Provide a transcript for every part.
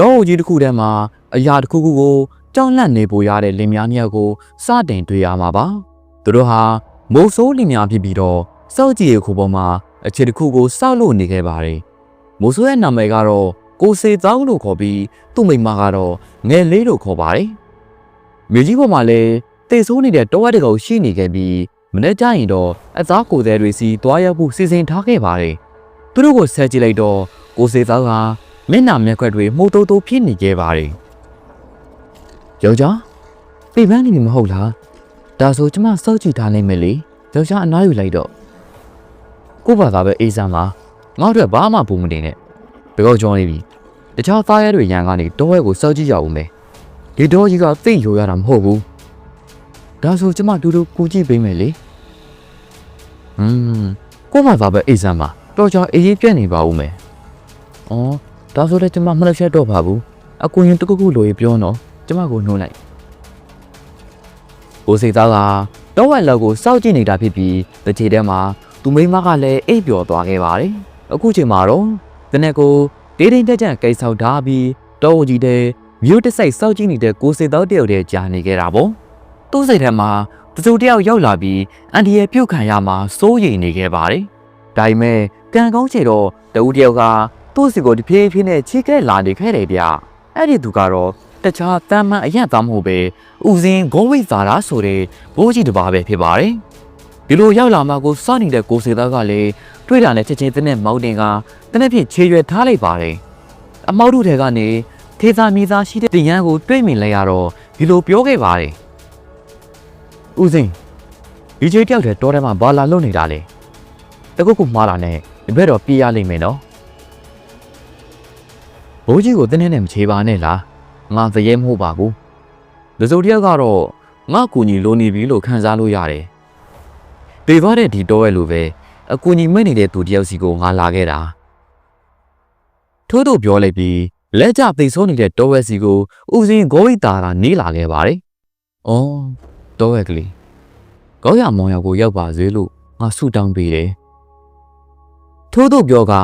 တောအုပ်ကြီးတစ်ခုထဲမှာအရာတစ်ခုခုကိုကြောက်လန့်နေပိုရတဲ့လင်များနှစ်ယောက်ကိုစတင်တွေ့ရမှာပါသူတို့ဟာမိုးဆိုးလင်များဖြစ်ပြီးတော့စောက်ကြီးရဲ့ခုပေါ်မှာအခြေတစ်ခုကိုစောက်လို့နေခဲ့ပါတယ်မိုးဆိုးရဲ့နာမည်ကတော့ကိုစေသောင်းလို့ခေါ်ပြီးသူ့မိန်းမကတော့ငယ်လေးလို့ခေါ်ပါတယ်မြေကြီးပေါ်မှာလည်းတေဆိုးနေတဲ့တောဝက်တကောင်ရှိနေခဲ့ပြီးမနေ့ကျရင်တော့အသားကိုယ်သေးတွေစီတွားရောက်ဖို့စီစဉ်ထားခဲ့ပါတယ်သူတို့ကိုဆက်ကြည့်လိုက်တော့ကိုစေသောင်းဟာ မျက်နှာမျက်ခွက်တွေမှုတ်တိုးတိုးဖြစ်နေခဲ့ပါတယ်ယောက်ျားပြပန်းနေပြီမဟုတ်လားဒါဆိုကျမစောက်ကြည့်ထားနိုင်မယ်လေယောက်ျားအနားယူလိုက်တော့ကို့ဘာသာပဲအေးစမ်းပါငါ့အတွက်ဘာမှပူမတင်နဲ့ဘယ်တော့ကြောင်းနေပြီတခြားသားရဲတွေရန်ကနေတောဝဲကိုစောက်ကြည့်ရအောင်မယ်ဒီတော့ကြီးကသိရိုရတာမဟုတ်ဘူးဒါဆိုကျမတူတူကူကြည့်ပေးမယ်လေဟွန်းကို့ဘာသာပဲအေးစမ်းပါတော့ကြောင်းအေးအေးပြက်နေပါဦးမယ်အော် ဒါဆိုလည်းကျမမနှက်ချက်တော့ပါဘူးအကူရင်တခုခုလိုရပြောနော်ကျမကိုနှိုးလိုက်ကိုစိတ်သားကတော့ဝက်လောက်ကိုစောက်ကြည့်နေတာဖြစ်ပြီးတစ်ချိန်တည်းမှာသူမိန်းမကလည်းအိပ်ပျော်သွားခဲ့ပါတယ်အခုချိန်မှာတော့တနက်ကိုဒေးဒိန်တက်ကြံကိတ်ဆောက်ထားပြီးတော့ဝကြီးတဲ့မြို့တစ်စိုက်စောက်ကြည့်နေတဲ့ကိုစိတ်သားတယောက်တည်းကြာနေခဲ့တာပေါ့သူ့စိတ်ထဲမှာတစုတယောက်ရောက်လာပြီးအန်ဒီရဲ့ပြုတ်ခံရမှာစိုးရိမ်နေခဲ့ပါတယ်ဒါပေမဲ့ကံကောင်းချေတော့တဦးတယောက်က သူ့စီကိုတဖြည်းဖြည်းနဲ့ချိခဲ့လာနေခဲ့တယ်ဗျအဲ့ဒီသူကတော့တခြားတမ်းမှန်အရက်သားမဟုတ်ပဲဦးစင်းဂိုးဝိဇာရာဆိုတဲ့ဘိုးကြီးတစ်ပါးပဲဖြစ်ပါတယ်ဒီလိုရောက်လာမှကိုစောင့်နေတဲ့ကိုစေသားကလည်းတွေ့တာနဲ့ချက်ချင်းတနက်မောင်းတင်ကတနက်ဖြင့်ခြေရွယ်ထားလိုက်ပါတယ်အမောက်တို့ထဲကနေထေသာမီသားရှိတဲ့တင်ရန်ကိုတွေ့မြင်လိုက်ရတော့ဒီလိုပြောခဲ့ပါတယ်ဦးစင်းဒီချေတယောက်တည်းတောထဲမှာဘာလာလွတ်နေတာလဲတကုတ်ကုမှားလာနဲ့ဒီဘက်တော့ပြေးရလိမ့်မယ်နော် ဘိုးကြီးကိုတင်းနဲ့မချေပါနဲ့လားငါသရဲမဟုတ်ပါဘူးလူစုတယောက်ကတော့ငါကူညီလိုနေပြီလို့ခံစားလို့ရတယ်တေသွားတဲ့ဒီတော့ရဲ့လိုပဲအကူညီမဲ့နေတဲ့သူတယောက်စီကိုငါလာခဲ့တာထို့သူပြောလိုက်ပြီးလက်ကျသိဆိုးနေတဲ့တောဝက်စီကိုဦးစင်းဂိုးဝိတာကနေလာခဲ့ပါတယ်။အော်တောဝက်ကလေးကောင်းရမောင်ရောက်ကိုရောက်ပါစေလို့ငါဆုတောင်းပေးတယ်။ထို့သူပြောက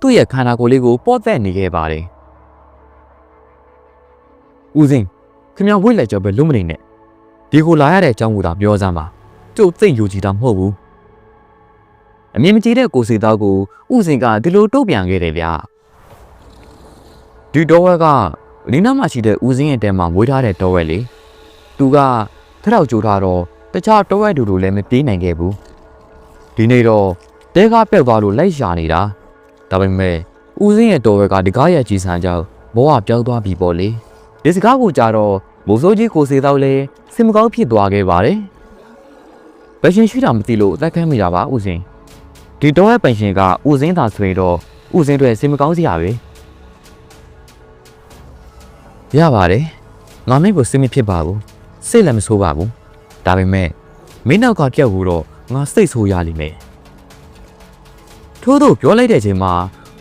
သူ့ရဲ့ခန္ဓာကိုယ်လေးကိုပော့သက်နေခဲ့ပါတယ်။ ဦးစင်းခင်ဗျာဝိတ်လက်ကြောပဲလုံးမနေနဲ့ဒီကိုလာရတဲ့အကြောင်းကိုသာပြောစမ်းပါကျုပ်သိမ့်ယူကြည်တာမဟုတ်ဘူး။အမြင်မကြည့်တဲ့ကိုစီသားကိုဦးစင်ကဒီလိုတုတ်ပြန်ခဲ့တယ်ဗျာ။ဒီတော့ဝက်ကလင်းနားမှာရှိတဲ့ဦးစင်းရဲ့တဲမှာမွေးထားတဲ့တော့ဝက်လေ။သူကထထောက်ကြိုးထားတော့တခြားတော့ဝက်တူတူလည်းမပြေးနိုင်ခဲ့ဘူး။ဒီနေ့တော့တဲကားပျောက်သွားလို့လိုက်ရှာနေတာ။ဒါပေမဲ့ဦးစင်းရဲ့တော်ဝက်ကဒီကားရဲ့ကြီးစံကြောင့်ဘောကပြောင်းသွားပြီပေါ့လေ။ ဒီစကားကိုကြတော့မိုးစိုးကြီးကိုစေတော့လဲစင်မကောင်းဖြစ်သွားခဲ့ပါတယ်။ဘယ်ရှင်ရှိတာမသိလို့အသက်ခံမိတာပါဦးစင်း။ဒီတော့ရဲ့ပင်ရှင်ကဦးစင်းသာဆိုရင်တော့ဦးစင်းတွေစင်မကောင်းစရာပဲ။ရပါတယ်။ငါမင်းကိုစိတ်မဖြစ်ပါဘူး။စိတ်လည်းမဆိုးပါဘူး။ဒါပေမဲ့မင်းနောက်ကပြောက်ဘူးတော့ငါစိတ်ဆိုးရလိမ့်မယ်။ထို့သောပြောလိုက်တဲ့ချိန်မှာ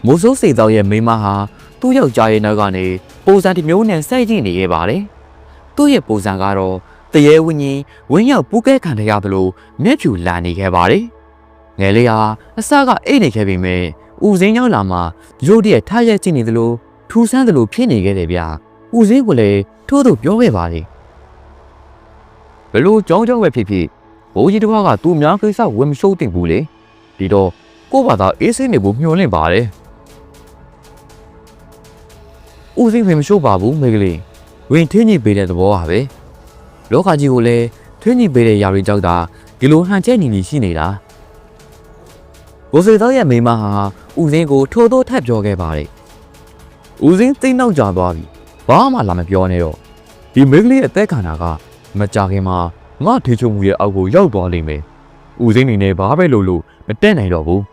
မိုးစိုးစိတ်သောရဲ့မိန်းမဟာသူ့ယောက်ျားရဲ့နောက်ကနေ ပုံစံတစ်မျိုးနဲ့စိုက်ကြည့်နေခဲ့ပါတယ်။သူ့ရဲ့ပုံစံကတော့တရေဝင်းကြီးဝင်းရောက်ပူးကဲခံရသလိုမျက်ဖြူလာနေခဲ့ပါတယ်။ငယ်လေးဟာအစကအိတ်နေခဲ့ပေမဲ့ဦးစင်းရောက်လာမှရုတ်တရက်ထားရက်ကြည့်နေသလိုထူဆန်းသလိုဖြစ်နေခဲ့တယ်ဗျာ။ဦးစင်းကလည်းထို့သူပြောခဲ့ပါတယ်။ဘလို့ကြောင်းကြောင်းပဲဖြစ်ဖြစ်ဘိုးကြီးတစ်ခါကသူ့များကိစ္စဝင်မရှုပ်တင်ဘူးလေ။ဒီတော့ကို့ဘာသာအေးစိနေဖို့မျှော်လင့်ပါတယ်။ ဦးစင်းဖေမရှုပ်ပါဘူးမိကလေး။ဝင်ထင်းကြီးပေးတဲ့သဘောပါပဲ။လောကကြီးကိုလည်းထင်းကြီးပေးတဲ့ຢာတွေကြောက်တာဒီလိုဟန်ချက်နေနေရှိနေတာ။ကိုစေသောရဲ့မိန်းမဟာဦးစင်းကိုထိုးထိုးထပ်ပြောခဲ့ပါတယ်။ဦးစင်းသိမ့်နောက်ကျသွားပြီ။ဘာမှလာမပြောနဲ့တော့ဒီမိကလေးအသက်ခံတာကမကြခင်မှာငါထေချုံမှုရဲ့အောက်ကိုရောက်သွားလိမ့်မယ်။ဦးစင်းနေနဲ့ဘာပဲလို့လို့မတက်နိုင်တော့ဘူး။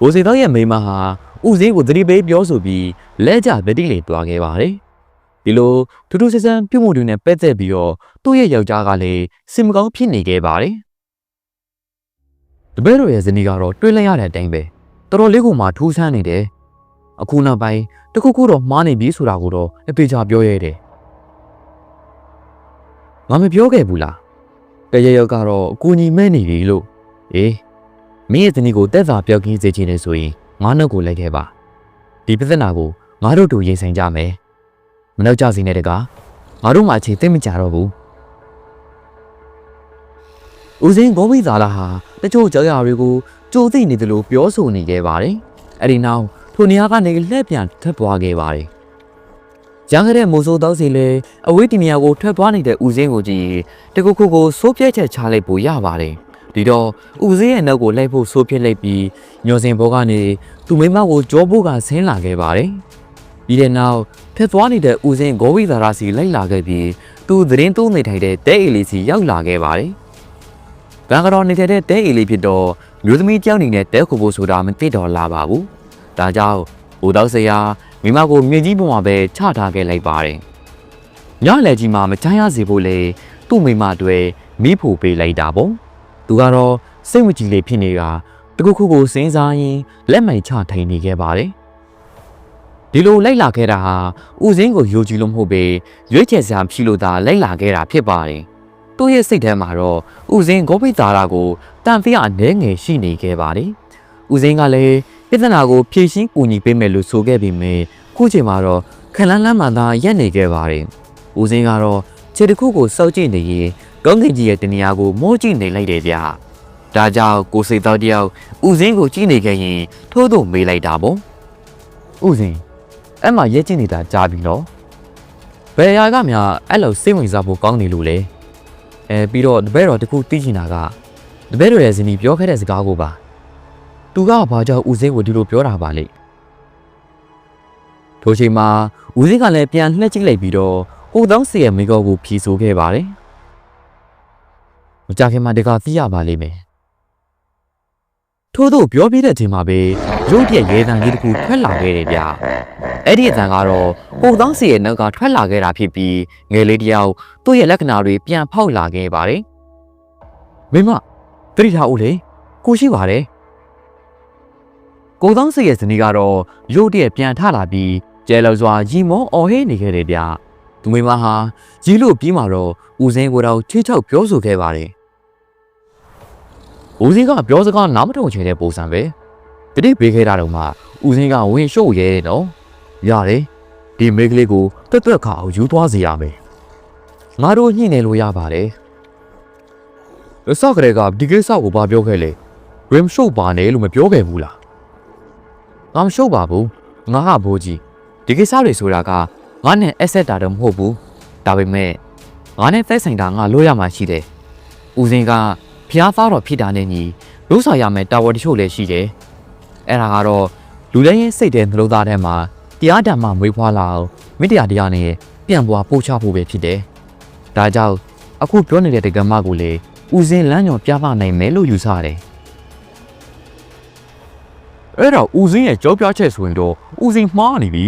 ကိုစေသောရဲ့မိန်းမဟာ ဦးစင်းကိုသတိပေးပြောဆိုပြီးလက်ကျသတိလေးတွားခဲ့ပါတယ်။ဒီလိုထူးထူးဆန်းဆန်းပြုမှုတွေနဲ့ပတ်သက်ပြီးတော့သူ့ရဲ့ယောက်ျားကလည်းစင်မကောင်းဖြစ်နေခဲ့ပါတယ်။တပည့်တော်ရဲ့ဇနီးကတော့တွေးလိုက်ရတဲ့အတိုင်းပဲတော်တော်လေးကိုမှထူးဆန်းနေတယ်။အခုနောက်ပိုင်းတခုခုတော့မှားနေပြီဆိုတာကိုတော့အပေချာပြောရဲတယ်။ငါမပြောခဲ့ဘူးလား။တရရက်ကတော့အကူညီမဲ့နေပြီလို့အေးမင်းရဲ့ဇနီးကိုတက်စာပြောက်ကင်းစေချင်နေဆိုရင် ငါနှုတ်ကိုလိုက်ခဲ့ပါဒီပြဿနာကိုငါတို့တို့ရင်ဆိုင်ကြမယ်မနှောက်ကြစီနဲ့တကားငါတို့မှအချိန်သိမ့်မကြတော့ဘူးဦးစင်းဂေါမိသာလာဟာတချို့ကြောက်ရတွေကိုကြိုသိနေတယ်လို့ပြောဆိုနေခဲ့ပါတယ်အဲ့ဒီနောက်ထိုနေရာကနေလှည့်ပြန်ထွက်သွားခဲ့ပါတယ်ရန်ကတဲ့မိုးစိုးတောက်စီလေအဝေးတီနေရာကိုထွက်သွားနေတဲ့ဦးစင်းကိုကြည့်တကူခုကိုစိုးပြဲချက်ချလိုက်ဖို့ရပါတယ် ဒီတော့ဦးစင်းရဲ့နောက်ကိုလိုက်ဖို့စိုးပြစ်လိုက်ပြီးညော်စင်ဘောကနေသူ့မိမကိုကြောဖို့ကဆင်းလာခဲ့ပါတယ်ပြီးတဲ့နောက်ဖက်သွားနေတဲ့ဦးစင်းဂေါဝိသာရစီလိုက်လာခဲ့ပြီးသူသတင်းသုံးနေထိုင်တဲ့တဲအေလီစီရောက်လာခဲ့ပါတယ်ဘန်ကတော့နေတဲ့တဲအေလီဖြစ်တော့မျိုးသမီးကြောက်နေတဲ့တဲခုဖို့ဆိုတာမသိတော့လာပါဘူးဒါကြောင့်ဘူတော့ဆရာမိမကိုမြေကြီးပေါ်မှာပဲချထားခဲ့လိုက်ပါတယ်ညလည်းကြီးမှာမချမ်းရစေဖို့လေသူ့မိမတွေမိဖို့ပေးလိုက်တာပေါ့ သူကတော့စိတ်မကြည်လေဖြစ်နေတာတခုခုကိုစဉ်းစားရင်းလက်မိုင်ချထိုင်နေခဲ့ပါတယ်ဒီလိုလိုက်လာခဲ့တာဟာဦးစင်းကိုယိုကြည်လို့မဟုတ်ပေရွေးချယ်စရာဖြစ်လို့သာလိုက်လာခဲ့တာဖြစ်ပါတယ်သူ့ရဲ့စိတ်ထဲမှာတော့ဦးစင်းဂေါပိတ်သားရာကိုတန်ဖီးအနှဲငယ်ရှိနေခဲ့ပါတယ်ဦးစင်းကလည်းပြဿနာကိုဖြေရှင်းကူညီပေးမယ်လို့ဆိုခဲ့ပေမဲ့ခုချိန်မှာတော့ခလန်းလန်းမှသာရက်နေခဲ့ပါတယ်ဦးစင်းကတော့ခြေတစ်ခုကိုစောက်ကြည့်နေရင် ကောင်းကင်ကြီးရဲ့တနေရာကိုမောကြည့်နေလိုက်တယ်ဗျဒါကြောင့်ကိုစိတ်တော်တယောက်ဦးစင်းကိုကြည့်နေခဲ့ရင်ထိုးထိုးမေးလိုက်တာပေါ့ဦးစင်းအဲ့မှာရက်ကျင်နေတာကြားပြီနော်ဘယ်အရာကမှအဲ့လိုစိတ်ဝင်စားဖို့ကောင်းနေလို့လဲအဲပြီးတော့တပည့်တော်တခုသိချင်တာကတပည့်တော်ရဲ့ဇနီးပြောခဲ့တဲ့စကားကိုပါသူကဘာကြောင့်ဦးစင်းကိုဒီလိုပြောတာပါလဲထိုချိန်မှာဦးစင်းကလည်းပြန်လှည့်ကြည့်လိုက်ပြီးတော့ဟိုတောင်းစီရဲ့မိကောကိုဖြီဆိုခဲ့ပါတယ် မကြခင်မှာတကသိရပါလိမ့်မယ်ထို့သောပြောပြတဲ့အချိန်မှာပဲရုတ်တရက်ရဲတံကြီးတစ်ခုထွက်လာခဲ့တယ်ဗျအဲ့ဒီအတန်ကတော့ဟိုတောင်းစီရဲ့နောက်ကထွက်လာခဲ့တာဖြစ်ပြီးငယ်လေးတယောက်သူ့ရဲ့လက္ခဏာတွေပြန်ဖောက်လာခဲ့ပါတယ်မိမတတိထားဦးလေကိုရှိပါတယ်ကိုတောင်းစီရဲ့ဇနီးကတော့ရုတ်တရက်ပြန်ထလာပြီးကျဲလောစွာရီမောအော်ဟေးနေခဲ့တယ်ဗျ သူမိမဟာရီလို့ပြီးမှတော့ဦးစင်းကိုတော့ချေချောက်ပြောဆိုခဲ့ပါတယ်ဦးစင်းကပြောစကားနားမထောင်ချင်တဲ့ပုံစံပဲတတိပေးခဲ့တာတော့မှဦးစင်းကဝင်ရှုပ်ရဲတယ်နော်ရတယ်ဒီမိန်းကလေးကိုတွက်တွက်ခါအောင်ယူသွားစေရမယ်ငါတို့ညှိနေလို့ရပါတယ်အစကတည်းကဒီကိစ္စကိုဘာပြောခဲ့လဲရမ်ရှုပ်ပါနဲ့လို့မပြောခဲ့ဘူးလားငါမရှုပ်ပါဘူးငါဟာဘိုးကြီးဒီကိစ္စတွေဆိုတာက ငါနဲ့အဆက်တာတော့မဟုတ်ဘူးဒါပေမဲ့ငါနဲ့သက်ဆိုင်တာငါလို့ရမှာရှိတယ်ဦးစင်းကဖျားသားတော်ဖြစ်တာနဲ့ညီလို့ဆော်ရမယ်တာဝန်တချို့လည်းရှိတယ်အဲ့ဒါကတော့လူတိုင်းရဲ့စိတ်ထဲနှလုံးသားထဲမှာတရားဓမ္မမွေးဖွားလာအောင်မေတ္တာတရားနဲ့ပြန်ပွားပို့ချဖို့ပဲဖြစ်တယ်ဒါကြောင့်အခုပြောနေတဲ့တက္ကမကိုလေဦးစင်းလမ်းညွန်ပြသနိုင်မယ်လို့ယူဆတယ်အဲ့တော့ဦးစင်းရဲ့ကြောပြချက်ဆိုရင်တော့ဦးစင်းမှားနေပြီ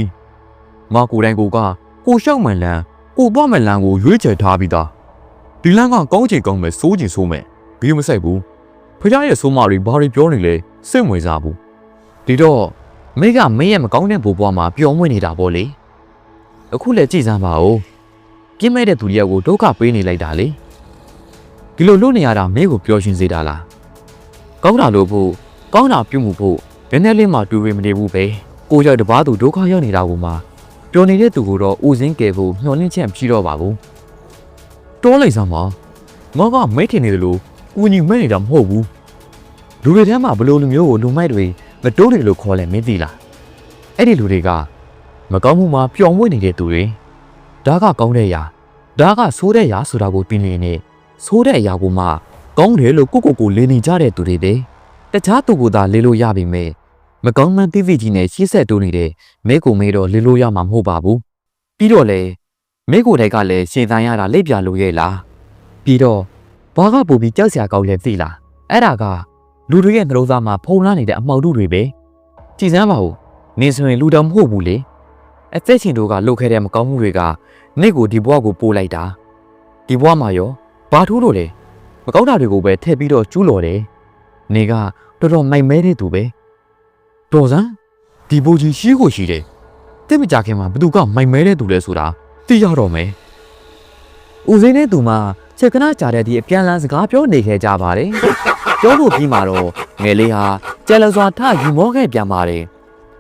ငါကိုယ်တိုင်ကိုကကိုရှောက်မှန်လန်းကိုသွားမှန်လန်းကိုရွေးချယ်ထားပြီးသားဒီလန်းကကောင်းချင်ကောင်းမယ်စိုးချင်စိုးမယ်ဘီမဆိုင်ဘူးဖခင်ရဲ့ဆိုးမတွေဘာတွေပြောနေလဲစိတ်ဝင်စားဘူးဒီတော့မိကမင်းရဲ့မကောင်းတဲ့ဘူဘွားမှာပျော်မွေ့နေတာပေါ့လေအခုလည်းကြည်စမ်းပါဦးပြင်းမဲ့တဲ့သူတယောက်ကိုဒုက္ခပေးနေလိုက်တာလေဒီလိုလုပ်နေရတာမင်းကိုပျော်ရွှင်စေတာလားကောင်းတာလို့ဖို့ကောင်းတာပြုမှုဖို့နည်းနည်းလေးမှတူရမနေဘူးပဲကိုရောက်တပားသူဒုက္ခရောက်နေတာကိုမှ ပျော်နေတဲ့သူကိုတော့ဦးစင်းကယ်ဖို့မျှော်လင့်ချက်မရှိတော့ပါဘူးတောလိုက်စမ်းပါငါကမဲထင်နေတယ်လို့ဦးညီမဲနေတာမဟုတ်ဘူးလူတွေထဲမှာဘလို့လူမျိုးကိုလူမိုက်တွေမတိုးတယ်လို့ခေါ်လဲမင်းသိလားအဲ့ဒီလူတွေကမကောင်းမှုမှာပျော်မွေ့နေတဲ့သူတွေဒါကကောင်းတဲ့အရာဒါကဆိုးတဲ့အရာဆိုတာကိုပြင်နေနေဆိုးတဲ့အရာကိုမှကောင်းတယ်လို့ကိုကိုကိုလင်းနေကြတဲ့သူတွေပဲတခြားသူကသာလေးလို့ရပြီမဲ့ မကောင်းမှန်းသိသိကြီးနဲ့ရှေ့ဆက်တိုးနေတဲ့မဲကိုမဲတော့လေးလို့ရမှာမဟုတ်ပါဘူးပြီးတော့လေမဲကိုတိုက်ကလည်းရှင်သန်ရတာလက်ပြလို့ရဲ့လားပြီးတော့ဘာကပူပြီးကြောက်စရာကောင်းလဲသိလားအဲ့ဒါကလူတွေရဲ့နှလုံးသားမှာဖုံလာနေတဲ့အမှောက်တုတွေပဲကြည်စမ်းပါဦးနေဆိုရင်လူတော်မဟုတ်ဘူးလေအသက်ရှင်တို့ကလှုပ်ခဲတဲ့မကောင်းမှုတွေကနေ့ကိုဒီဘဝကိုပို့လိုက်တာဒီဘဝမှာရောဘာထူးလို့လဲမကောင်းတာတွေကိုပဲထည့်ပြီးတော့ကျူးလော်တယ်နေကတော်တော်မိုက်မဲတဲ့သူပဲ တော်စမ်းဒီဘိုးကြီးရှိကိုရှိတယ်တိတ်မကြခင်မှာဘသူကမိုက်မဲတဲ့သူလဲဆိုတာသိရတော့မယ်ဦးစင်းတဲ့သူမှချက်ကနာကြာတဲ့ဒီအပြန်လန်းစကားပြောနေခဲ့ကြပါတယ်ပြောဖို့ပြီးမှတော့ငယ်လေးဟာကြက်လစွာထယူမောခဲ့ပြန်ပါတယ်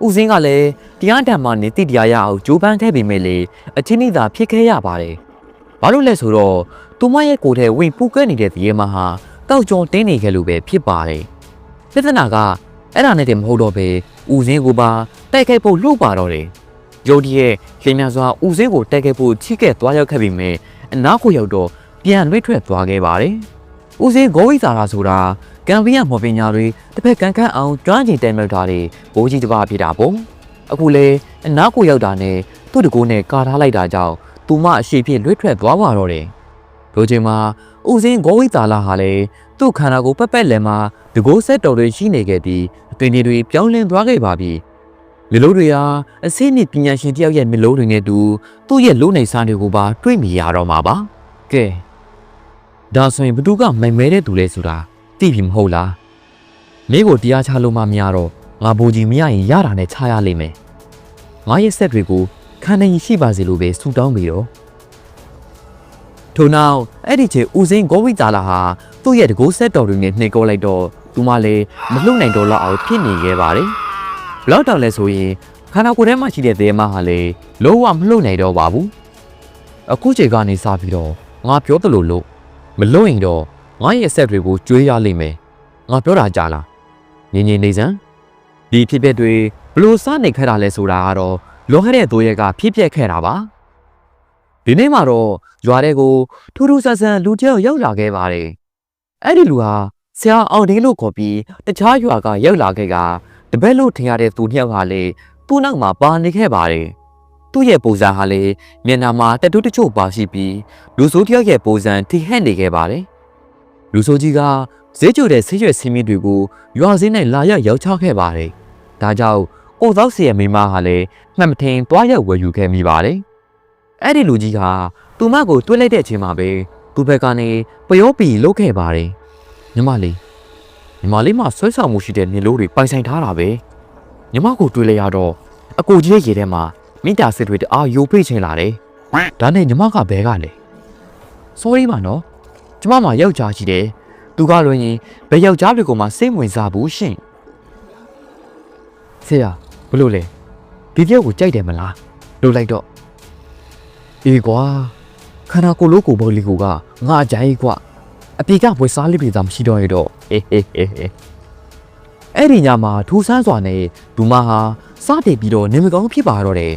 ဦးစင်းကလည်းတရားတံမှနေတိတရားရအောင်ကြိုးပမ်းခဲ့ပေမဲ့လေအချင်းဤသာဖြစ်ခဲ့ရပါတယ်။ဘာလို့လဲဆိုတော့သူမရဲ့ကိုယ်ထဲဝင်ပူကဲနေတဲ့တရေမဟာတောက်ကြောတင်းနေခဲ့လို့ပဲဖြစ်ပါတယ်။ပြဿနာက အဲ့ဒါနဲ့တည်းမဟုတ်တော့ပဲဦးစင်းကိုပါတိုက်ခိုက်ဖို့လှုပ်ပါတော့တယ်။ယုတ်ဒီရဲ့လင်းမြစွာဦးစင်းကိုတိုက်ခိုက်ဖို့ချိခဲ့သွားရောက်ခဲ့ပေမဲ့အနားကိုရောက်တော့ပြန်လွှတ်ထွက်သွားခဲ့ပါတယ်။ဦးစင်းဂောဝိသာရာဆိုတာကံပီးရမော်ပညာတွေတစ်ဖက်ကန်ခန့်အောင်ကျွမ်းကျင်တဲမြတ်တာတွေဘိုးကြီးတစ်ပါးဖြစ်တာပေါ့အခုလေအနားကိုရောက်တာနဲ့သူ့တကိုးနဲ့ကာထားလိုက်တာကြောင့်သူမအရှိဖြစ်လွတ်ထွက်သွားပါတော့တယ်ဒိုချိန်မှာဦးစင်းဂောဝိသာလာဟာလေသူ့ခန္ဓာကိုယ်ပက်ပက်လည်မှာ တကိုးဆက်တော်တွေရှိနေခဲ့ပြီးအတွင်တွေပြောင်းလဲသွားခဲ့ပါပြီမျိုးလုံးတွေဟာအစိမ့်နစ်ပညာရှင်တယောက်ရဲ့မျိုးလုံးတွေနဲ့တူသူ့ရဲ့လုံးနေစားတွေကိုပါတွေ့မိရတော့မှာပါကဲဒါဆိုရင်ဘသူကမိုင်မဲတဲ့သူလဲဆိုတာသိပြီမဟုတ်လားမင်းကိုတရားချလို့မှမရတော့ငါဘူကြီးမရရင်ရတာနဲ့ချရလိမ့်မယ်ငါရဲ့ဆက်တွေကိုခံနိုင်ရှိပါစေလို့ပဲဆုတောင်းပြီးတော့ထို့နောက်အဲ့ဒီချိန်ဦးစင်းဂောဝိတာလာဟာသူ့ရဲ့တကိုးဆက်တော်တွေနဲ့နှိပ်ကောလိုက်တော့ သူမလည်းမလှုပ်နိုင်တော့လောက်အောင်ဖြစ်နေခဲ့ပါတယ်ဘလောက်တောင်လဲဆိုရင်ခန္ဓာကိုယ်ထဲမှာရှိတဲ့သေမဟာလည်းလုံးဝမလှုပ်နိုင်တော့ပါဘူးအခုချိန်ကနေစပြီးတော့ငါပြောသလိုလို့မလှုပ်ရင်တော့ငါရဲ့ဆက်တွေကိုကျွေးရလိမ့်မယ်ငါပြောတာကြားလားငင်းငင်းနေစမ်းဒီဖြစ်ပျက်တွေဘလို့စနေခဲ့တာလဲဆိုတာကတော့လွန်ခဲ့တဲ့သူရဲကဖြစ်ပျက်ခဲ့တာပါဒီနေ့မှာတော့ရွာတဲ့ကိုထူးထူးဆန်းဆန်းလူကြောက်ရောက်လာခဲ့ပါတယ်အဲ့ဒီလူဟာ ဆရာအောင်ဒင်းလို့ခေါ်ပြီးတခြားရွာကရောက်လာခဲ့ကတပည့်လို့ထင်ရတဲ့သူနှစ်ယောက်ဟာလေသူ့နောက်မှာပါနေခဲ့ပါတယ်သူ့ရဲ့ပုံစံဟာလေမျက်နှာမှာတတူးတချို့ပါရှိပြီးလူဆိုးတယောက်ရဲ့ပုံစံထိဟက်နေခဲ့ပါတယ်လူဆိုးကြီးကဈေးကျတဲ့ဆေးရွက်ဆင်းမင်းတွေကိုရွာစင်းနဲ့လာရောက်ရောက်ချခဲ့ပါတယ်ဒါကြောင့်အိုသောက်စီရဲ့မိမဟာလည်းမှတ်မထင်တွားရောက်ဝယ်ယူခဲ့မိပါတယ်အဲ့ဒီလူကြီးကသူမကိုတွေးလိုက်တဲ့အချိန်မှာပဲသူ့ဘက်ကနေပယောပီလုတ်ခဲ့ပါတယ် ညီမလေးညီမလေးမှဆွဲဆောင်မှုရှိတဲ့နေလို့တွေပိုင်ဆိုင်ထားတာပဲညီမကိုတွေးလိုက်ရတော့အကိုကြီးရဲ့ရေထဲမှာမိတာစစ်တွေတအားယိုဖိတ်ချင်လာတယ်ဒါနဲ့ညီမကဘဲကလေ sorry ပါနော်ကျမမှယောက်ျားရှိတယ်သူကလွင်ရင်ဘယ်ယောက်ျားတွေကိုမှစိတ်ဝင်စားဘူးရှင်ဆရာဘလို့လဲဒီတယောက်ကိုကြိုက်တယ်မလားလို့လိုက်တော့အေးကွာခန္ဓာကိုယ်လို့ကိုယ်ဘောလီကိုကငါအကြိုက်ကွာ အပြေကဝယ်စားလိပြီသာမရှိတော့ရတော့ဟေးဟေးဟေးဟေးအဲ့ဒီညမှာထူဆန်းစွာနဲ့ဒူမဟာစတင်ပြီးတော့နေမကောင်းဖြစ်ပါတော့တယ်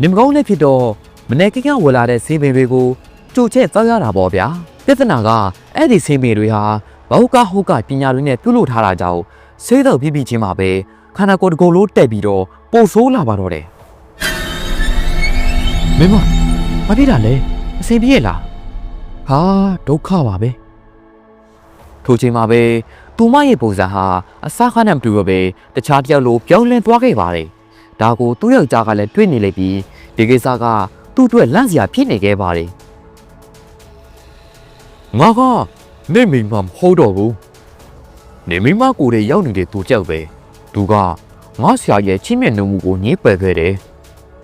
နေမကောင်းလည်းဖြစ်တော့မနေ့ကကဝယ်လာတဲ့ဆေးပင်တွေကိုကြိုချက်သွားရတာပေါ့ဗျာပြဿနာကအဲ့ဒီဆေးပင်တွေဟာဘောက်ကဟုတ်ကပညာတွေနဲ့ပြုလုပ်ထားတာကြောင့်ဆေးတော့ပြပြချင်းမှာပဲခန္ဓာကိုယ်တစ်ကိုယ်လုံးတက်ပြီးတော့ပိုဆိုးလာပါတော့တယ်မင်းမဘာဖြစ်တာလဲအဆင်ပြေလားဟာဒုက္ခပါပဲ ထိုချိန်မှာပဲသူမရဲ့ပုံစံဟာအစားခါနဲ့မတူတော့ပဲတခြားတယောက်လိုပြောင်းလဲသွားခဲ့ပါတယ်ဒါကိုသူ့ယောက်ျားကလည်းတွေ့နေလိုက်ပြီးဒီကိစ္စကသူ့အတွက်လန့်စရာဖြစ်နေခဲ့ပါတယ်ငါကနေမိမမဟုတ်တော့ဘူးနေမိမကိုယ်တည်းရောက်နေတဲ့သူကြောက်ပဲသူကငါဆရာရဲ့ချင်းမြတ်နှုံမှုကိုညှင်းပယ်ခဲ့တယ်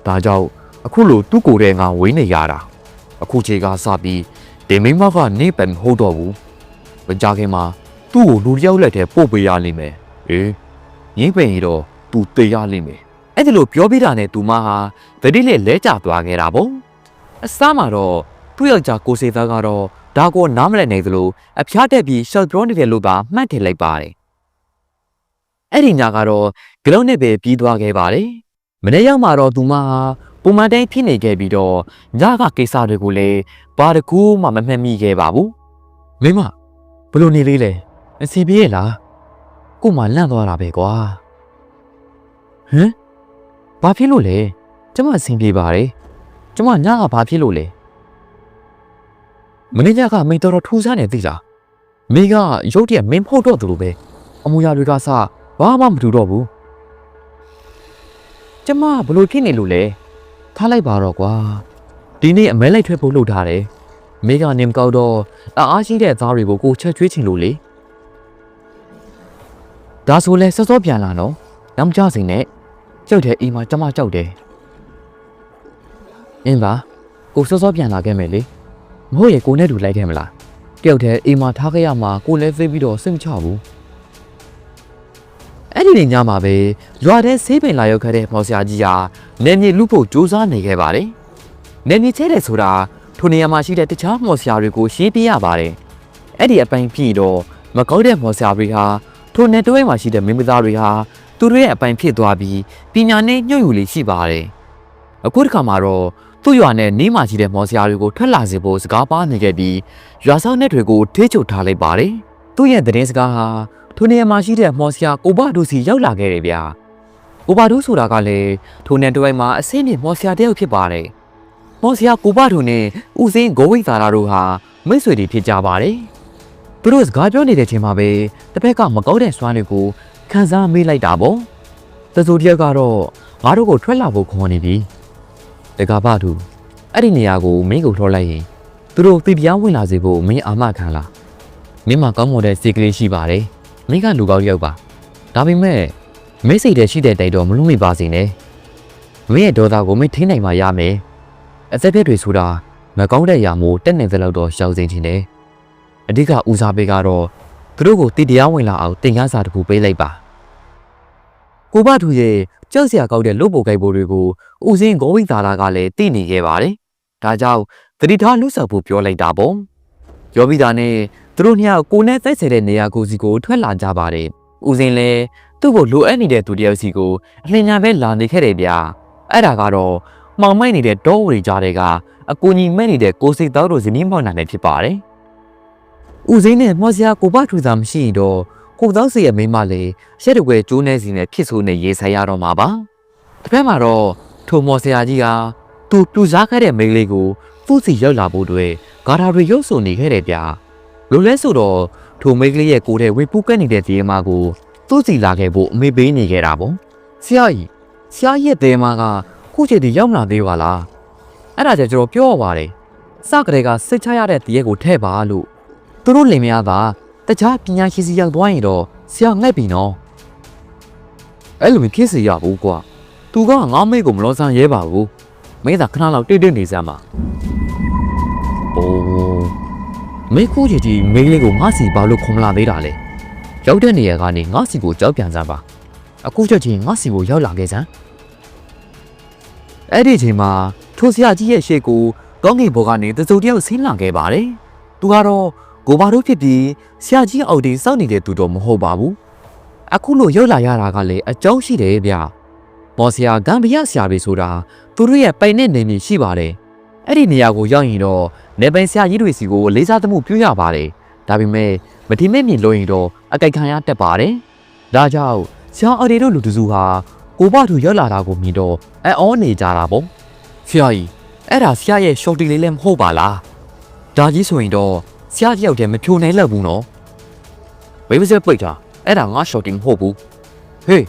ဒါကြောင့်အခုလိုသူ့ကိုယ်တည်းငါဝင်းနေရတာအခုချိန်ကစပြီးဒီမိမကနေပယ်မဟုတ်တော့ဘူး မကြခင်မှာသူ့ကိုလူတစ်ယောက်လက်ထဲပို့ပေးရလိမ့်မယ်အေးညှင်းပယ်ရင်တော့သူတေရလိမ့်မယ်အဲ့ဒီလိုပြောပြတာနဲ့သူမဟာဗတိလက်လဲကျသွားခဲ့တာပေါ့အစားမှာတော့သူ့ယောက်ျားကိုစေသားကတော့ဒါကိုနားမလည်နိုင်သလိုအဖျားတက်ပြီးရှော့ပြောနေတယ်လို့ပါမှတ်ထင်လိုက်ပါတယ်အဲ့ဒီညကတော့ဂလုံးနဲ့ပဲပြီးသွားခဲ့ပါတယ်မနေ့ရောက်မှာတော့သူမဟာပုံမှန်တိုင်းဖြစ်နေခဲ့ပြီးတော့ညကကိစ္စတွေကိုလည်းဘာတကူမှမမှတ်မိခဲ့ပါဘူးမင်းမ ဘလို့နေလေးလဲအစီပြေးရလားကို့မှလန့်သွားတာပဲကွာဟမ်ဘာဖြစ်လို့လဲကျမအဆင်ပြေပါတယ်ကျမညကဘာဖြစ်လို့လဲမင်းညကမိန်တော်တော်ထူးဆန်းနေသိလားမိကရုတ်တရက်မင်းဖို့တော့သူလိုပဲအမူအရာတွေကစဘာမှမတူတော့ဘူးကျမဘလို့ဖြစ်နေလို့လဲထားလိုက်ပါတော့ကွာဒီနေ့အမဲလိုက်ထွက်ဖို့လုပ်ထားတယ် မိကနေမကောက်တော့အအားရှိတဲ့သားတွေကိုကိုချက်ချွေးချင်လို့လေဒါဆိုလဲစောစောပြန်လာနော်နောက်မကြစိန်နဲ့ကြောက်တယ်အိမ်မှာကျမကြောက်တယ်အင်းပါကိုစောစောပြန်လာခဲ့မယ်လေမဟုတ်ရဲ့ကိုနဲ့တူလိုက်ခဲ့မလားတယောက်တည်းအိမ်မှာထားခဲ့ရမှာကိုလည်းသိပြီးတော့စိတ်မချဘူးအဲ့ဒီနေ့ညမှာပဲရွာထဲဆေးပင်လာရောက်ခဲ့တဲ့မော်ဆရာကြီးဟာနေမြေလူဖို့စူးစမ်းနေခဲ့ပါတယ်။နေမြေချဲတဲ့ဆိုတာ ထိုနေရာမှာရှိတဲ့တခြားမော်ဆရာတွေကိုရှင်းပြရပါတယ်။အဲ့ဒီအပိုင်းပြီးတော့မကောက်တဲ့မော်ဆရာတွေဟာထိုနေတွဲမှာရှိတဲ့မင်းမသားတွေဟာသူတို့ရဲ့အပိုင်းဖြစ်သွားပြီးပညာနဲ့ညှို့ယူလေးရှိပါတယ်။အခုတစ်ခါမှာတော့သူ့ရွာနဲ့နီးမှရှိတဲ့မော်ဆရာတွေကိုထွက်လာစေဖို့စကားပါနေခဲ့ပြီးရွာဆောင်တဲ့တွေကိုထိချုပ်ထားလိုက်ပါတယ်။သူ့ရဲ့သတင်းစကားဟာထိုနေရာမှာရှိတဲ့မော်ဆရာကိုဘဒုစီရောက်လာခဲ့တယ်ဗျာ။ကိုဘဒုဆိုတာကလည်းထိုနယ်တွဲမှာအစင်းမြင့်မော်ဆရာတယောက်ဖြစ်ပါတယ်။ မော်ဆရာကိုဘဒုနဲ့ဦးစင်းဂိုဝိတ်သာရာတို့ဟာမိတ်ဆွေတွေဖြစ်ကြပါတယ်။သူတို့စကားပြောနေတဲ့အချိန်မှာပဲတစ်ဖက်ကမကောက်တဲ့စွမ်းတွေကိုခန်းစားမေးလိုက်တာပေါ့။တစိုးတယောက်ကတော့ငါတို့ကိုထွက်လာဖို့ခေါ်နေပြီ။တကားဘဒုအဲ့ဒီနေရာကိုမင်းကိုထော်လိုက်ရင်သူတို့ပြပြဝင်လာစေဖို့မင်းအာမခံလား။မင်းမကောင်းမွန်တဲ့စိတ်ကလေးရှိပါတယ်။မင်းကလူကောင်းတစ်ယောက်ပါ။ဒါပေမဲ့မင်းစိတ်ထဲရှိတဲ့တိုက်တော့မလွတ်မိပါစေနဲ့။မင်းရဲ့ဒေါသကိုမင်းထိနိုင်မှရမယ်။ အသက်ပြည့်တွေဆိုတာမကောင်းတဲ့ຢာမို့တက်နေသလောက်တော့ရှောင်စင်ခြင်းတယ်။အဓိကဦးစားပေးကတော့သူတို့ကိုတည်တရားဝင်လာအောင်တင်ကားစာတစ်ခုပေးလိုက်ပါ။ကိုဘထူရဲ့ကြောက်စရာကောက်တဲ့လုပ်ဖို့ကြိုက်ဖို့တွေကိုဦးစင်းဂောဝိသာလာကလည်းသိနေခဲ့ပါတယ်။ဒါကြောင့်တတိထားလူဆောက်ဖို့ပြောလိုက်တာပေါ့။ပြောပြီးသားနဲ့သူတို့နှစ်ယောက်ကိုနဲ့တိုက်ဆဲတဲ့နေရာကိုစီကိုထွက်လာကြပါတယ်။ဦးစင်းလည်းသူ့ကိုလိုအပ်နေတဲ့သူတယောက်စီကိုအလင်းညာပဲလာနေခဲ့တယ်ဗျာ။အဲ့ဒါကတော့ မှောင်မိုက်နေတဲ့တောဝရီကြားတွေကအကူကြီးမဲ့နေတဲ့ကိုစိတ်တော်တို့ဇနီးမောင်နှံနဲ့ဖြစ်ပါတယ်။ဦးစင်းနဲ့မော်စရာကိုဘထူသာမရှိရင်တော့ကိုသောစီရဲ့မိန်းမလေးရှက်တကွယ်ကျိုးနေစီနဲ့ဖြစ်ဆိုးနေရေးဆိုင်ရတော့မှာပါ။တစ်ဖက်မှာတော့ထိုမော်စရာကြီးကသူပြူစားခဲ့တဲ့မိန်းကလေးကိုသူ့စီရောက်လာဖို့အတွက်ဂါထာတွေရုပ်ဆိုနေခဲ့တယ်ဗျာ။လိုလဲဆိုတော့ထိုမိန်းကလေးရဲ့ကိုယ်ထဲဝေပူးကက်နေတဲ့ဒီအမကိုသူ့စီလာခဲ့ဖို့အမေပေးနေခဲ့တာပေါ့။ဆရာကြီးဆရာကြီးရဲ့တဲမက ခုချိန်ဒီရောက်မလာသေးပါလား။အဲ့ဒါကြောင့်ကျွန်တော်ပြောရပါတယ်။စကတဲ့ကစိတ်ချရတဲ့တရက်ကိုထဲ့ပါလို့သူတို့လင်မယားသာတခြားပညာရှိစီရောက်သွားရင်တော့ဆရာငှက်ပြီနော်အဲ့လိုမဖြစ်စေရဘူးကွာသူကငါမိတ်ကိုမလောဆန်းရဲပါဘူးမင်းသာခဏလောက်တိတ်တိတ်နေစမ်းပါအိုးမိခိုးကြီးကြီးမိန်းလေးကိုငါစီဘာလို့ခုံမလာသေးတာလဲရောက်တဲ့နေရာကနေငါစီကိုကြောက်ပြန်စမ်းပါအခုချက်ချင်းငါစီကိုရောက်လာခဲ့စမ်း အဲ့ဒီအချိန်မှာထိုဆရာကြီးရဲ့ရှေ့ကိုကောင်းကင်ဘော်ကနေတစုံတယောက်ဆင်းလာခဲ့ပါတယ်သူကတော့ကိုဘာတို့ဖြစ်ပြီးဆရာကြီးအောက်ဒီစောင့်နေတဲ့သူတော့မဟုတ်ပါဘူးအခုလို့ရောက်လာရတာကလည်းအကြောင်းရှိတယ်ဗျမော်ဆရာဂမ်ဘီယာဆရာတွေဆိုတာသူတို့ရဲ့ပိုင်နဲ့နေနေရှိပါတယ်အဲ့ဒီနေရာကိုရောက်ရင်တော့နေပိုင်ဆရာကြီးတွေစီကိုလေးစားသမှုပြုရပါတယ်ဒါပေမဲ့မတိမဲ့မြင်လို့ရင်တော့အကြိုက်ခံရတတ်ပါတယ်ဒါကြောင့်ဆရာအော်ဒီတို့လူတစုဟာကိုဘသူရောက်လာတာကိုမြင်တော့ အံ့ဩနေကြတာပေါ့ဆရာကြီးအဲ့ဒါဆရာရဲ့ shorty လေးလည်းမဟုတ်ပါလားဒါကြီးဆိုရင်တော့ဆရာကြီးရောက်တယ်မဖြိုနိုင်လောက်ဘူးနော်ဘယ်မစက်ပိတ်တာအဲ့ဒါငါ shorting မဟုတ်ဘူးဟေး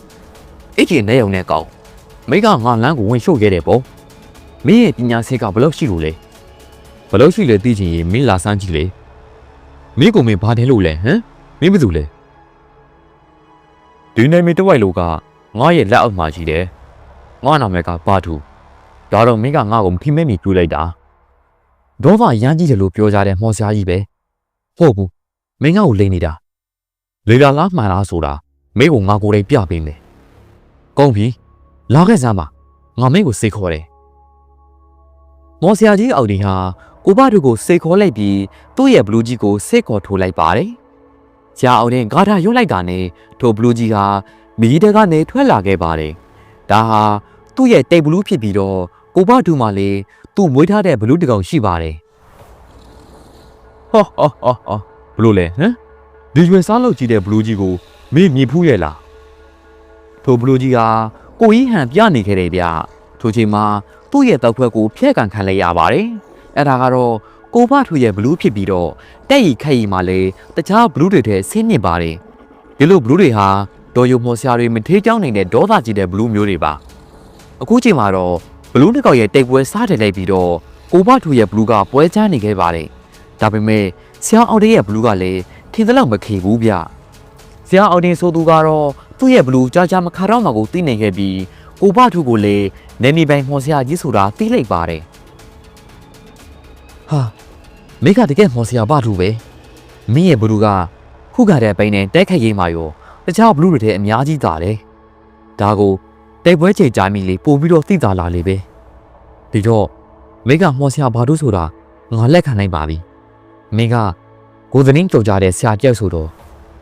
အဲ့ဒီနေုံနဲ့ကောင်းမိကငါလမ်းကိုဝင်ရှုပ်ခဲ့တယ်ပေါ့မင်းရဲ့ပညာစေကဘလို့ရှိလို့လဲဘလို့ရှိလဲသိချင်ရင်မင်းလာစမ်းကြည့်လေမင်းကိုမင်းဘာတယ်လို့လဲဟမ်မင်းဘာလုပ်လဲဒီနေမီတဝိုက်လို့ကငါရဲ့လက်အောက်မှာရှိတယ် ငါနာမည်ကဘာထူဒါတော့မင်းကငါ့ကိုမထိမဲ့မီပြူလိုက်တာဒေါသရမ်းကြီးတယ်လို့ပြောကြတဲ့မော်စရာကြီးပဲဟုတ်ဘူးမင်းငါ့ကိုလိန်နေတာလေလာလားမှန်လားဆိုတာမင်းကိုငါကိုယ်တိုင်ပြပေးမယ်ကောင်းပြီလာခဲ့စမ်းပါငါမင်းကိုစိတ်ခေါ်တယ်မော်စရာကြီးအော်ဒီဟာကိုဘတို့ကိုစိတ်ခေါ်လိုက်ပြီးသူ့ရဲ့ဘလူးကြီးကိုစိတ်ခေါ်ထိုးလိုက်ပါတယ်။ကြာအောင်နဲ့ဂါထာရွတ်လိုက်တာနဲ့ထိုဘလူးကြီးဟာမီးတကနေထွက်လာခဲ့ပါတယ်။ဒါဟာ သူ့ရဲ့တိတ်ဘလူးဖြစ်ပြီးတော့ကိုဘတို့မှလည်းသူ့မွေးထားတဲ့ဘလူးတကောင်ရှိပါတယ်။ဟောဟောဟောဟောဘလို့လဲဟမ်ဒီရွယ်စားလို့ကြည့်တဲ့ဘလူးကြီးကိုမင်းမြင်ဖူးရဲ့လားထိုဘလူးကြီးဟာကိုကြီးဟန်ပြနေခဲ့တယ်ဗျထိုချိန်မှာသူ့ရဲ့တောက်ခွက်ကိုဖျက်ကန်ခံလိုက်ရပါတယ်အဲ့ဒါကတော့ကိုဘထူရဲ့ဘလူးဖြစ်ပြီးတော့တက်ရီခက်ရီမှာလည်းတခြားဘလူးတွေထဲဆင်းနေပါတယ်ဒီလိုဘလူးတွေဟာဒေါ်ယုံမော်ဆရာတွေမထေးကြောင်းနေတဲ့ဒေါသကြီးတဲ့ဘလူးမျိုးတွေပါ အခုချိန်မှာတော့ဘလူးတစ်ကောက်ရဲ့တိတ်ပွဲစားတယ်လိုက်ပြီးတော့ကိုဘထူရဲ့ဘလူးကပွဲချမ်းနေခဲ့ပါတယ်ဒါပေမဲ့ဆရာအော်ဒေရဲ့ဘလူးကလည်းထင်သလောက်မခေဘူးဗျဆရာအော်ဒေဆိုသူကတော့သူ့ရဲ့ဘလူးကြာကြာမခါတော့မှကိုသိနေခဲ့ပြီးကိုဘထူကိုလည်းနေမီပိုင်မော်ဆရာကြီးဆိုတာသိလိုက်ပါတယ်ဟာမိကတကယ်မော်ဆရာဘထူပဲမင်းရဲ့ဘလူးကခုကတဲ့ပိန်းနဲ့တိုက်ခတ်ရေးမှာရောတခြားဘလူးတွေထဲအများကြီးသာတယ်ဒါကို တိုက်ပွဲချိန်ကြာမိလေပို့ပြီးတော့သိသာလာလေပဲဒီတော့မိကမော်ဆရာဘာလို့ဆိုတာငါလက်ခံနိုင်ပါပြီမိကကိုသင်းကြော်ကြတဲ့ဆရာကြောက်ဆိုတော့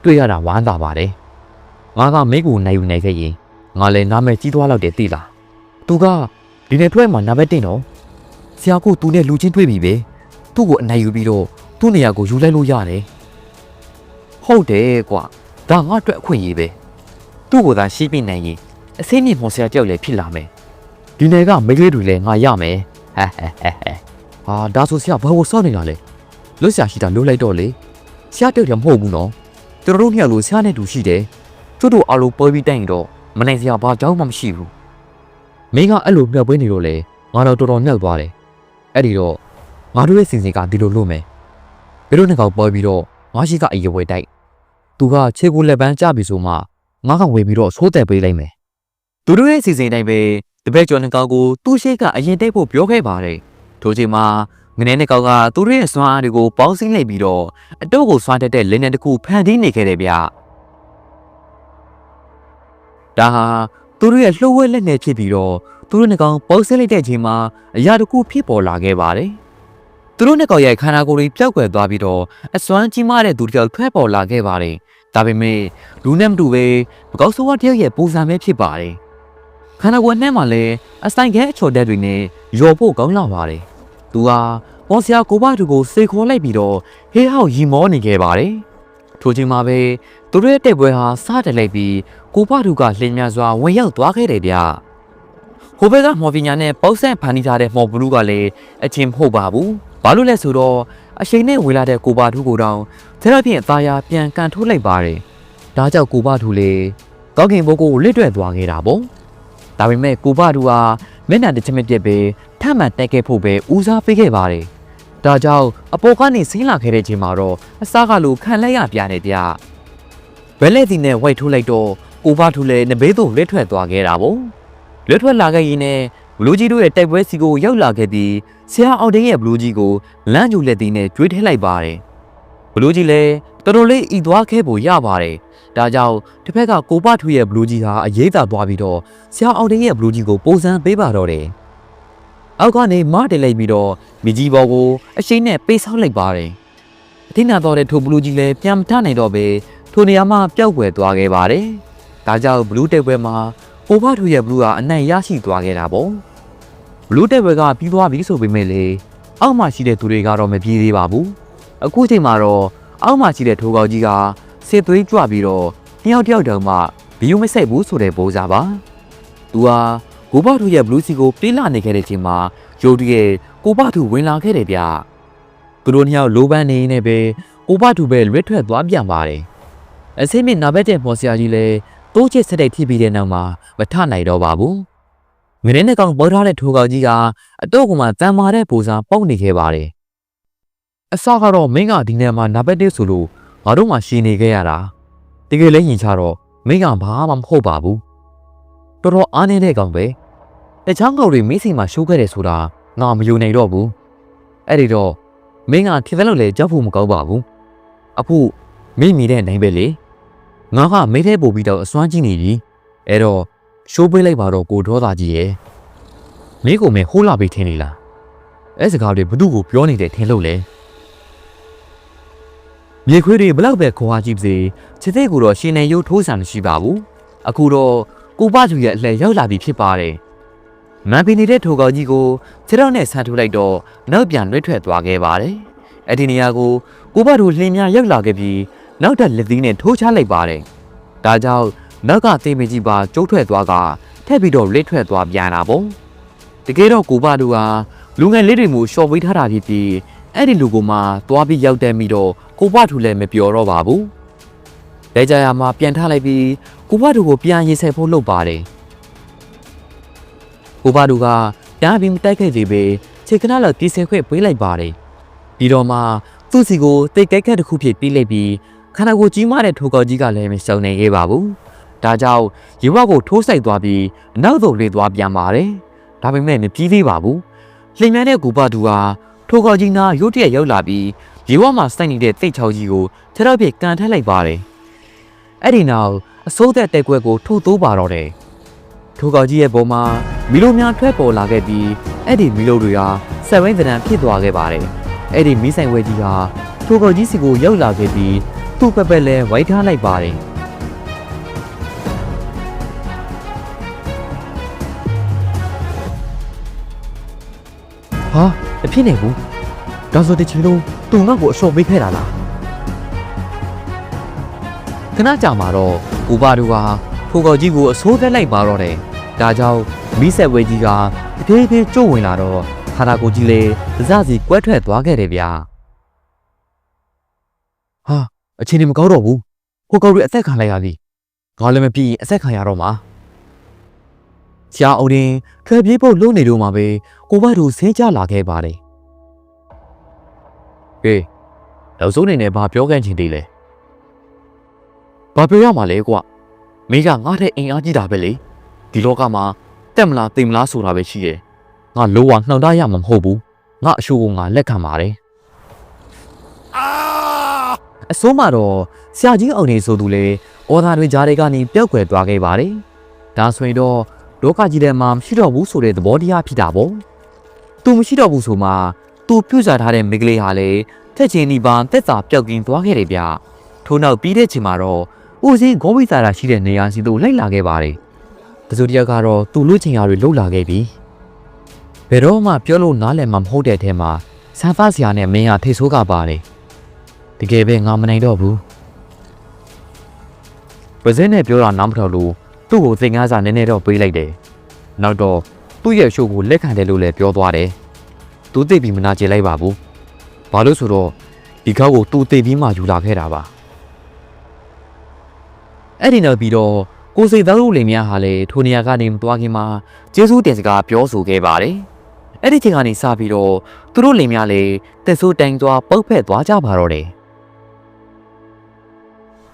တွေ့ရတာဝမ်းသာပါတယ်ငါကမိကိုနိုင်ယူနိုင်ခဲ့ရင်ငါလည်းနာမည်ကြီးသွားတော့တယ်သိလားသူကဒီနေ့ထွက်မှာနာမည်တင်တော့ဆရာကသူနဲ့လူချင်းတွေ့ပြီပဲသူ့ကိုအနိုင်ယူပြီးတော့သူ့နေရာကိုယူလိုက်လို့ရတယ်ဟုတ်တယ်ကွာဒါငါအတွက်အခွင့်အရေးပဲသူ့ကိုသာရှိပြနိုင်ရင် အစင်းမြင့်မော်ဆရာကြောက်လည်းဖြစ်လာမယ်ဒီနယ်ကမိန်းကလေးတွေလည်းငါရမယ်ဟဲဟဲဟဲဟဲဟာဒါဆိုဆရာဘာလို့စောင့်နေတာလဲလွတ်ဆရာရှိတာလွတ်လိုက်တော့လေဆရာတောက်တယ်မဟုတ်ဘူးနော်ကျွန်တော်တို့နှစ်ယောက်လိုဆရာနဲ့တူရှိတယ်သူတို့အားလုံးပွဲပြီးတိုင်ရင်တော့မနိုင်စရာဘာကြောင်းမှမရှိဘူးမင်းကအဲ့လိုမြောက်ပွဲနေတော့လေငါတော့တော်တော်မြောက်သွားတယ်အဲ့ဒီတော့ငါတို့ရဲ့စင်စင်ကဒီလိုလုပ်မယ်ဘယ်လိုနဲ့ကောက်ပွဲပြီးတော့ငါရှိကအရေးဝဲတိုက်သူကခြေကိုလက်ပန်းကြပြီဆိုမှငါကဝေပြီးတော့သိုးတယ်ပေးလိုက်မယ် သူတို့ရဲ့စီစဉ်တိုင်းပဲတပည့်ကျော်နှစ်ကောက်ကိုသူ့ရှိကအရင်တိတ်ဖို့ပြောခဲ့ပါတယ်ထိုချိန်မှာငနေနှစ်ကောက်ကသူတို့ရဲ့စွမ်းအားတွေကိုပေါင်းစည်းလိုက်ပြီးတော့အတော့ကိုစွမ်းတက်တဲ့လင်းနယ်တစ်ခုဖန်တီးနေခဲ့တယ်ဗျဒါဟာသူတို့ရဲ့လှုပ်ဝဲလက်နယ်ဖြစ်ပြီးတော့သူတို့နှစ်ကောင်ပေါင်းစည်းလိုက်တဲ့အချိန်မှာအရာတစ်ခုဖြစ်ပေါ်လာခဲ့ပါတယ်သူတို့နှစ်ကောင်ရဲ့ခန္ဓာကိုယ်တွေပျောက်ကွယ်သွားပြီးတော့အစွမ်းကြီးမားတဲ့သူတစ်ယောက်ထွက်ပေါ်လာခဲ့ပါတယ်ဒါပေမဲ့လူနဲ့မတူပဲမကောက်ဆိုးဝါတယောက်ရဲ့ပုံစံပဲဖြစ်ပါတယ် ခန္ဓာကိုယ်နဲ့မှလည်းအဆိုင်ခဲအချော်တက်တွေနဲ့ရော်ဖို့ကောင်းလာပါတယ်သူဟာပေါ်ဆရာကိုဘသူကိုစေခေါ်လိုက်ပြီးတော့ဟေးဟောက်ရီမောနေခဲ့ပါတယ်ထိုချိန်မှာပဲသူတို့ရဲ့တက်ပွဲဟာစတက်လိုက်ပြီးကိုဘသူကလင်းများစွာဝင်ရောက်သွားခဲ့တယ်ဗျဟိုဘက်ကမော််ဗီညာနဲ့ပေါက်ဆန့်ဖန်တီးထားတဲ့မော်ဘလူးကလည်းအချင်းမဟုတ်ပါဘူးဘာလို့လဲဆိုတော့အချိန်နဲ့ဝင်လာတဲ့ကိုဘသူကိုတောင်ဆရာဖြင့်အသားရပြန်ကန်ထိုးလိုက်ပါတယ်ဒါကြောင့်ကိုဘသူလေကောက်ခင်ဘိုးကိုလစ်တွဲသွားခဲ့တာပေါ့ ဒါပေမဲ့ကိုဘသူဟာမျက်နှာတစ်ချက်မပြတ်ပဲထမှန်တက်ခဲ့ဖို့ပဲဦးစားပေးခဲ့ပါတယ်။ဒါကြောင့်အပေါ်ကနေဆင်းလာခဲ့တဲ့ချိန်မှာတော့အစားကလိုခံလက်ရပြနေကြ။ဘဲလက်စီနဲ့ဝိုက်ထိုးလိုက်တော့ကိုဘထူလည်းနဘေးသို့လက်ထွက်သွားခဲ့တာပေါ့။လက်ထွက်လာခဲ့ရင်နဲ့ဘလူးကြီးတို့ရဲ့တိုက်ပွဲစီကိုရောက်လာခဲ့ပြီးဆရာအောင်တင်းရဲ့ဘလူးကြီးကိုလမ်းကျူလက်သေးနဲ့ကျွေးထဲလိုက်ပါတယ်။ဘလူးကြီးလည်းတော်တော်လေးဤသွားခဲ့ဖို့ရပါတယ်။ ဒါကြောင့်တစ်ဖက်ကကိုဘထူရဲ့ဘလူးကြီးဟာအရေးသာသွားပြီးတော့ဆရာအောင်တင်းရဲ့ဘလူးကြီးကိုပုံစံပေးပါတော့တယ်။အောက်ကနေမတင်လိုက်ပြီးတော့မိကြီးဘော်ကိုအရှိန်နဲ့ပေးဆောက်လိုက်ပါတယ်။အထင်းနာတော်တဲ့ထိုဘလူးကြီးလည်းပြန်မထနိုင်တော့ပဲထိုနေရာမှာပျောက်ကွယ်သွားခဲ့ပါတယ်။ဒါကြောင့်ဘလူးတက်ပွဲမှာအိုဘာထူရဲ့ဘလူးကအနိုင်ရရှိသွားခဲ့တာပေါ့။ဘလူးတက်ပွဲကပြီးသွားပြီဆိုပေမဲ့လေအောက်မှာရှိတဲ့သူတွေကတော့မပြေးသေးပါဘူး။အခုချိန်မှာတော့အောက်မှာရှိတဲ့ထိုးကောက်ကြီးက စစ်သွေးကြွပြီးတော့တယောက်တယောက်တောင်မှဘီယိုမဆက်ဘူးဆိုတဲ့ပုံစံပါ။သူဟာကိုဘထူရဲ့ဘလူးစီကိုပြေးလာနေခဲ့တဲ့ချိန်မှာရိုဒီရဲ့ကိုဘထူဝင်လာခဲ့တယ်ဗျ။သူတို့နှစ်ယောက်လိုပန်းနေနေပဲကိုဘထူပဲလွတ်ထွက်သွားပြန်ပါတယ်။အစိမ့်မြင့်နာဘက်တဲ့မော်ဆရာကြီးလည်းတိုးချစ်စတဲ့ဖြစ်ပြီးတဲ့နောက်မှာမထနိုင်တော့ပါဘူး။ငရင်းနဲ့ကောင်ပေါ်ထားတဲ့ထိုးကောင်ကြီးကအတော့ကမှတန်မာတဲ့ပူစာပေါက်နေခဲ့ပါတယ်။အစကတော့မင်းကဒီနေ့မှာနာဘက်တဲ့ဆိုလို့ ငါတို့မှရှင်းနေခဲ့ရတာ။တကယ်လဲရင်ချတော့မင်းကဘာမှမဟုတ်ပါဘူး။တော်တော်အားနေတဲ့ကောင်ပဲ။တချောင်းကောင်တွေမင်းစီမှာရှိုးခဲ့တယ်ဆိုတာငါမယုံနိုင်တော့ဘူး။အဲ့ဒီတော့မင်းကထင်တယ်လို့လည်းကြောက်ဖို့မကောင်းပါဘူး။အဖို့မင်းမိတဲ့နိုင်ပဲလေ။ငါကမိတဲ့ပို့ပြီးတော့အစွမ်းကြီးနေပြီ။အဲ့တော့ရှိုးပေးလိုက်ပါတော့ကိုဒေါသကြီးရဲ့။မင်းကိုမင်းဟိုးလာပြီးထင်နေလား။အဲ့စကားတွေဘသူ့ကိုပြောနေတယ်ထင်လို့လေ။ မြေခွေးတွေဘလောက်ပဲခွာကြည့်ပါစေချစ်တဲ့ကိုတော့ရှင်နေရုပ်ထိုးဆန်မရှိပါဘူး။အခုတော့ကိုပကျူရဲ့အလှည့်ရောက်လာပြီဖြစ်ပါတယ်။မန်ပီနေတဲ့ထိုကောင်ကြီးကိုခြေထောက်နဲ့ဆန်ထိုးလိုက်တော့နောက်ပြန်လွှဲထွက်သွားခဲ့ပါတယ်။အဲ့ဒီနေရာကိုကိုပတို့လှင်းများရောက်လာခဲ့ပြီးနောက်ထပ်လက်သီးနဲ့ထိုးချလိုက်ပါတယ်။ဒါကြောင့်နောက်ကသေမကြီးပါကျုပ်ထွက်သွားကထက်ပြီးတော့လစ်ထွက်သွားပြန်တာပေါ့။တကယ်တော့ကိုပတို့ဟာလူငယ်လေးတွေမျိုးရှော့ဝေးထားတာဖြစ်ပြီးအဲ့ဒီလူကိုမှသွားပြီးရောက်တဲ့ပြီးတော့ ကိုပထူလည်းမပြောတော့ပါဘူး။လဲကြရမှာပြန်ထားလိုက်ပြီးကိုပထူကိုပြန်ရေးဆက်ဖို့လုပ်ပါတယ်။ကိုပထူကပြန်ပြီးမတိုက်ခဲ့သေးပဲခြေကနလောက်တီးဆဲခွဲပေးလိုက်ပါတယ်။ပြီးတော့မှသူ့စီကိုတိတ်ကြိုက်ခက်တစ်ခုဖြစ်ပြီးလိုက်ပြီးခန္ဓာကိုယ်ကြီးမားတဲ့ထိုကောက်ကြီးကလည်းမစုံနိုင်ခဲ့ပါဘူး။ဒါကြောင့်ရေဝက်ကိုထိုးဆိုင်သွားပြီးအနောက်သို့လေသွားပြန်ပါတယ်။ဒါပေမဲ့မပြီးသေးပါဘူး။လင်မြန်းတဲ့ကူပတူဟာထိုကောက်ကြီးနာရုတ်တရက်ရောက်လာပြီး ရေဝက်မှာစိုက်နေတဲ့တိတ်ချောက်ကြီးကိုခြေထောက်ပြကန်ထက်လိုက်ပါတယ်။အဲ့ဒီနောက်အစိုးသက်တဲ့ကွက်ကိုထိုးသိုးပါတော့တယ်ထိုကောင်ကြီးရဲ့ပုံမှာမီလိုများထွက်ပေါ်လာခဲ့ပြီးအဲ့ဒီမီလိုတွေဟာဆက်ဝိုင်းသဏ္ဍာန်ဖြစ်သွားခဲ့ပါတယ်အဲ့ဒီမီးဆိုင်ဝဲကြီးဟာထိုကောင်ကြီးစီကိုရောက်လာခဲ့ပြီးသူ့ပက်ပက်လဲဝိုက်ထားလိုက်ပါတယ်ဟာမဖြစ်နိုင်ဘူး ဒါဆိုတချင်လုံးသူငါ့ကိုအလျှော့ပေးခဲ့တာလားခဏကြာမှာတော့ဥပါတို့ဟာဖိုကောက်ကြီးကိုအဆိုးသက်လိုက်ပါတော့တယ်ဒါကြောင့်မိဆက်ဝဲကြီးကတဖြည်းဖြည်းကျို့ဝင်လာတော့ခါနာကိုကြီးလေစစစီကွဲထွက်သွားခဲ့တယ်ဗျာဟာအချိန်ကြီးမကောင်းတော့ဘူးဖိုကောက်တွေအသက်ခံလိုက်ရပြီငါလည်းမပြီးရင်အသက်ခံရတော့မှာဆရာအုံရင်ထွက်ပြေးဖို့လုံနေတော့မှာပဲကိုဘတ်တို့ဆင်းကြလာခဲ့ပါတယ်။ ဟေးလောက်စိုးနေနဲ့ဘာပြောကန်ချင်သေးလဲ။ဘာပြောရမှာလဲကွာ။မင်းကငါ့ထက်အင်အားကြီးတာပဲလေ။ဒီလောကမှာတက်မလားတိမ်မလားဆိုတာပဲရှိတယ်။ငါလိုဝနှောင်တရမှာမဟုတ်ဘူး။ငါအရှိုးကိုငါလက်ခံပါတယ်။အစိုးမတော့ဆရာကြီးအောင်နေဆိုသူလေဩသာတွေကြားတွေကနေပျောက်ကွယ်သွားခဲ့ပါတယ်။ဒါဆိုရင်တော့လောကကြီးထဲမှာမရှိတော့ဘူးဆိုတဲ့သဘောတရားဖြစ်တာပေါ့။ तू မရှိတော့ဘူးဆိုမှ तू ပြုတ်စားထားတဲ့မိကလေးဟာလေတက်ချင်းဒီပါတက်စာပျောက်ကင်းသွားခဲ့တယ်ဗျထို့နောက်ပြီးတဲ့ချိန်မှာတော့ဦးစင်းဂောဝိစာရာရှိတဲ့နေရာစီသို့လိုက်လာခဲ့ပါတယ်တစုတယောက်ကတော့ तू လူချင်းရာတွေလှုပ်လာခဲ့ပြီဘယ်တော့မှပြောလို့နားလည်မှာမဟုတ်တဲ့အထဲမှာဆန်ဖတ်ဆရာနဲ့မင်းဟာထိတ်ဆိုးကပါတယ်တကယ်ပဲငါမနိုင်တော့ဘူးပဇင်းနဲ့ပြောတာနားမထောင်လို့သူ့ကိုသင်္ကန်းစာနည်းနည်းတော့ပေးလိုက်တယ်နောက်တော့သူ့ရဲ့ရှိုးကိုလက်ခံတယ်လို့လည်းပြောသွားတယ် သူသိပြီးမနာကျင်လိုက်ပါဘူး။ဘာလို့ဆိုတော့ဒီကောက်ကိုသူသိပြီးမှယူလာခဲ့တာပါ။အဲ့ဒီနောက်ပြီးတော့ကိုစိတ်သားတို့လင်များဟာလည်းထိုနေရာကနေမသွားခင်မှာကျေးဇူးတင်စကားပြောဆိုခဲ့ပါတယ်။အဲ့ဒီချိန်ကနေစပြီးတော့သူတို့လင်များလည်းတက်ဆိုးတိုင်သွားပုတ်ဖက်သွားကြပါတော့တယ်။